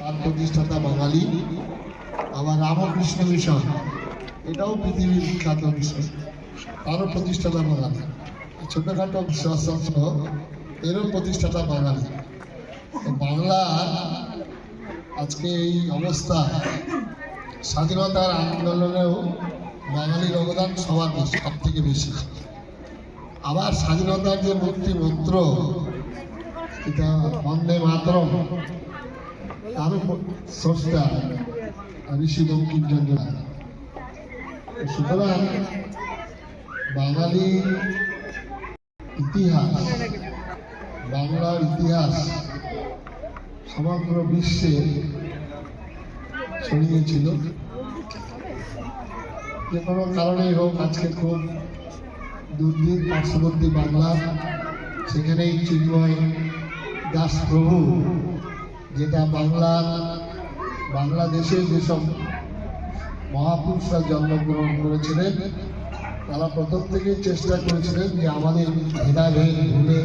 তার প্রতিষ্ঠাতা বাঙালি, আবার রামকৃষ্ণ মিশন, এটাও পৃথিবীর বিখ্যাত মিশন। তারও প্রতিষ্ঠাতা বাঙালি। ছোটখাটো বিশ্বাসত্র এরও প্রতিষ্ঠাতা বাঙালি। বাংলা আজকে এই অবস্থা, স্বাধীনতার আন্দোলনেও বাঙালির অবদান সবার বেশি সব থেকে বেশি। আবার স্বাধীনতার যে মুক্তি মন্ত্র এটা বন্দে মাতরম তারও স্রষ্টা ঋষি বঙ্কিমচন্দ্র। সুতরাং বাঙালি ইতিহাস, বাংলার ইতিহাস সমগ্র বিশ্বে ছড়িয়েছিল যে কোনো কারণেই হোক, আজকে খুব দুর্দিন পার্শ্ববর্তী বাংলা, সেখানেই চিন্ময় দাস প্রভু যেটা বাংলার বাংলাদেশের যেসব মহাপুরুষরা জন্মগ্রহণ করেছিলেন, তারা প্রথম থেকেই চেষ্টা করেছিলেন যে আমাদের ভেদাভেদ ভুলে,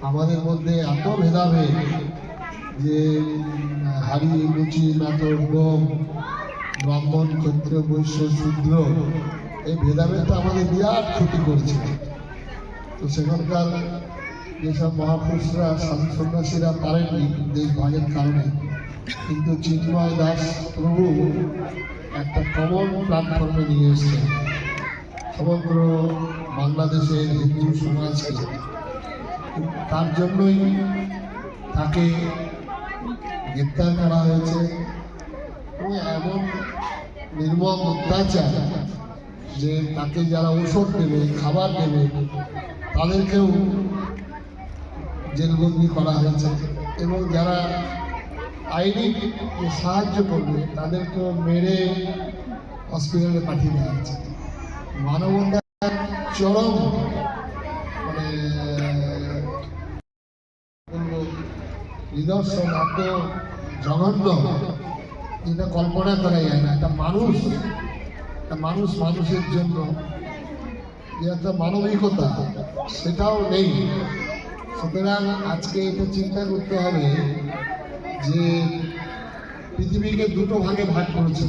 আমাদের মধ্যে এত ভেদাভেদ যে হাড়ি লুচি নাটক গম ব্রাহ্মণ, ক্ষত্রিয়, বৈশ্য, শূদ্র, এই ভেদাভেদটা আমাদের বিরাট ক্ষতি করেছে তো সেখানকার যেসব মহাপুরুষরা সাধু সন্ন্যাসীরা পারেননি দেশ ভাগের কারণে। কিন্তু চিন্ময় দাস প্রভু একটা কমন প্ল্যাটফর্মে নিয়ে এসেছেন। সমগ্র বাংলাদেশের হিন্দু সমাজকে। তার জন্যই তাকে গ্রেপ্তার করা হয়েছে ও এমন নির্মম অত্যাচার যে তাকে যারা ওষুধ দেবে, খাবার দেবে, তাদেরকেও জেলবন্দি করা হয়েছে। এবং যারা আইনি সাহায্য করবে তাদেরকেও মেরে হসপিটালে পাঠিয়ে দেওয়া হয়েছে। মানবতার চরম মানে নিদর্শন এত জঘন্য যেটা কল্পনা করা যায় না। একটা মানুষ একটা মানুষ মানুষের জন্য যে একটা মানবিকতা, সেটাও নেই। সুতরাং আজকে এটা চিন্তা করতে হবে যে পৃথিবীকে দুটো ভাগে ভাগ করেছে।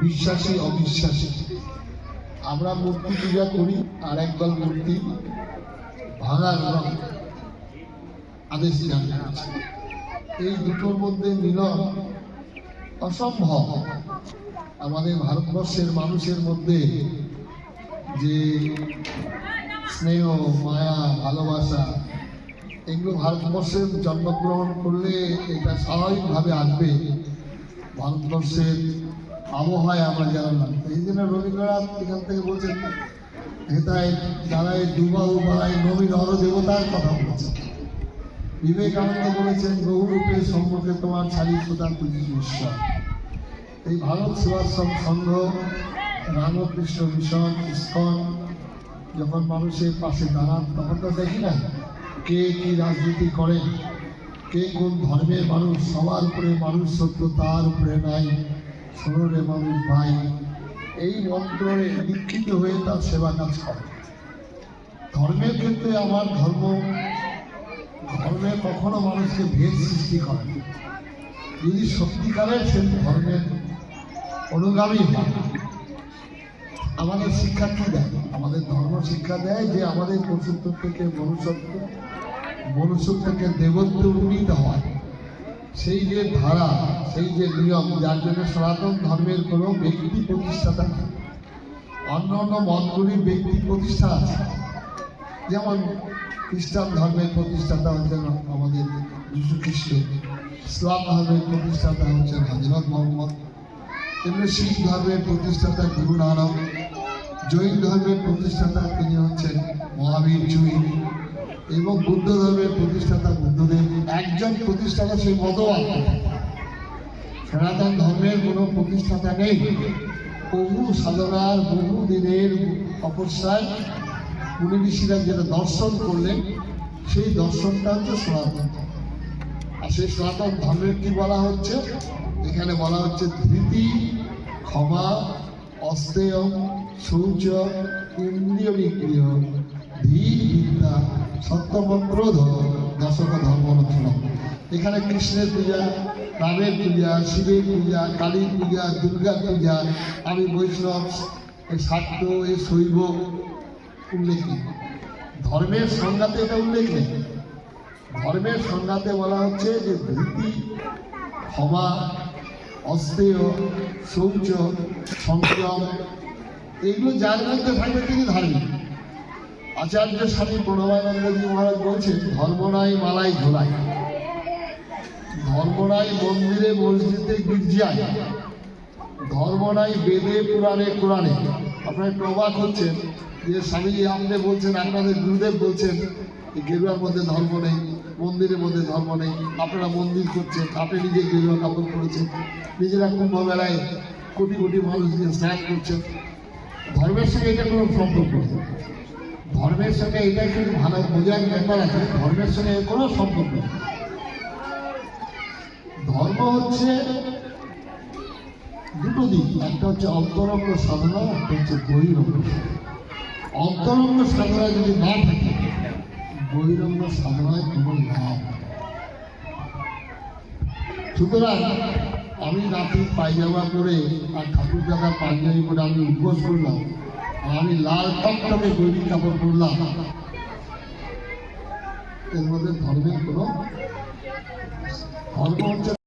বিশ্বাসী, অবিশ্বাসী। আমরা মূর্তি পূজা করি, আর একদল মূর্তি ভাঙার আদেশ এই দুটোর মধ্যে মিলন অসম্ভব। আমাদের ভারতবর্ষের মানুষের মধ্যে যে স্নেহ, মায়া, ভালোবাসা, এগুলো ভারতবর্ষের জন্মগ্রহণ করলে এটা স্বাভাবিকভাবে আসবে। ভারতবর্ষের আবহাওয়ায় আমরা যারা না, এই জন্য রবীন্দ্রনাথ এখান থেকে বলছেন, হেতায় দাঁড়ায় দুবাহু বাড়ায় নবীন দেবতার কথা বলেছেন। বিবেকানন্দ বলেছেন বহুরূপে সম্পর্কে তোমার ছাড়ি করেছি ঈশ্বর। এই ভারত সেবাশ্রম সংঘ, রামকৃষ্ণ মিশন, ইস্কন যখন মানুষের পাশে দাঁড়ান, তখন তো দেখি না কে কি রাজনীতি করে, কে কোন ধর্মের মানুষ, সবার উপরে মানুষ সত্য তার উপরে নাই ষোলরে মানুষ ভাই, এই মন্ত্রে দীক্ষিত হয়ে তার সেবা কাজ করে ধর্মের ক্ষেত্রে আমার ধর্ম, ধর্মে কখনো মানুষকে ভেদ সৃষ্টি করে। যদি সত্যিকারের সে ধর্মের অনুগামী হয় আমাদের শিক্ষা কি দেয়? আমাদের ধর্ম শিক্ষা দেয় যে আমাদের পশুত্ব থেকে মনুষ্যত্ব, মনুষ্য থেকে দেবত্ব উন্নীত হয়। সেই যে ধারা, সেই যে নিয়ম, যার জন্য সনাতন ধর্মের কোনো ব্যক্তি প্রতিষ্ঠাতা নেই। অন্য অন্য মতগুলির ব্যক্তি প্রতিষ্ঠা আছে। যেমন খ্রিস্টান ধর্মের প্রতিষ্ঠাতা হচ্ছেন আমাদের যীশু খ্রিস্ট, ইসলাম ধর্মের প্রতিষ্ঠাতা হচ্ছেন হজরত মোহাম্মদ তেমনি শিখ ধর্মের প্রতিষ্ঠাতা গুরু নানক জৈন ধর্মের প্রতিষ্ঠাতা তিনি হচ্ছেন মহাবীর জুই এবং বুদ্ধ ধর্মের প্রতিষ্ঠাতা বুদ্ধদেব। একজন প্রতিষ্ঠাতা সেই মতবাদ। সনাতন ধর্মের কোনো প্রতিষ্ঠাতা নেই। বহু সাধনার বহু দিনের তপস্যায় মুনি ঋষিরা যেটা দর্শন করলেন, সেই দর্শনটা হচ্ছে সনাতন। আর সেই সনাতন ধর্মের কি বলা হচ্ছে? এখানে বলা হচ্ছে ধৃতি, ক্ষমা অস্তেয় শৌচ ইন্দ্রিয় নিক্রিয় ধী বিদ্যা দশক এখানে কৃষ্ণের পূজা, রামের পূজা, শিবের পূজা কালী পূজা দুর্গা পূজা, আমি বৈষ্ণব এ শাক্ত এ শৈব উল্লেখ নেই। ধর্মের সংজ্ঞাতে এটা উল্লেখ নেই। ধর্মের সংজ্ঞাতে বলা হচ্ছে যে ধৃতি ক্ষমা, অস্তেয় শৌচ সংযম এগুলো যার মধ্যে থাকবে তিনি ধার্মিক আচার্য স্বামী প্রণবানন্দজি মহারাজ বলছেন ধর্ম নাই মালাই ঝোলাই ধর্ম নাই মন্দিরে মসজিদে গির্জায়। ধর্ম নাই বেদে পুরাণে কোরআনে। আপনারা অবাক হচ্ছেন, যে স্বামীজি আপনি বলছেন, আপনাদের গুরুদেব বলছেন গেরুয়ার মধ্যে ধর্ম নেই, মন্দিরের মধ্যে ধর্ম নেই, আপনারা মন্দির করছেন, আপনি নিজে গেরুয়া কাপড় করেছেন নিজেরা কুম্ভ মেলায় কোটি কোটি মানুষ দিয়ে স্নান করছেন ধর্মের সঙ্গে এটা কোনো সম্পর্ক ধর্মের সঙ্গে এটা একটু ভালো? বোঝার ব্যাপার আছে, ধর্মের সঙ্গে কোনো সম্পর্ক ধর্ম হচ্ছে দুটো দিক। একটা হচ্ছে অন্তরঙ্গ সাধনা, একটা হচ্ছে বহিরঙ্গ অন্তরঙ্গ সাধনা যদি না থাকে, বহিরঙ্গ সাধনায় কোনো লাভ সুতরাং আমি রাতে পায়জামা করে আর ঠাকুর দাদা পাঞ্জাবি করে আমি উপোস করলাম আর আমি লাল টকটকে গৈরিক কাপড় পরলাম। এর মধ্যে ধর্মের কোনো ধর্ম হচ্ছে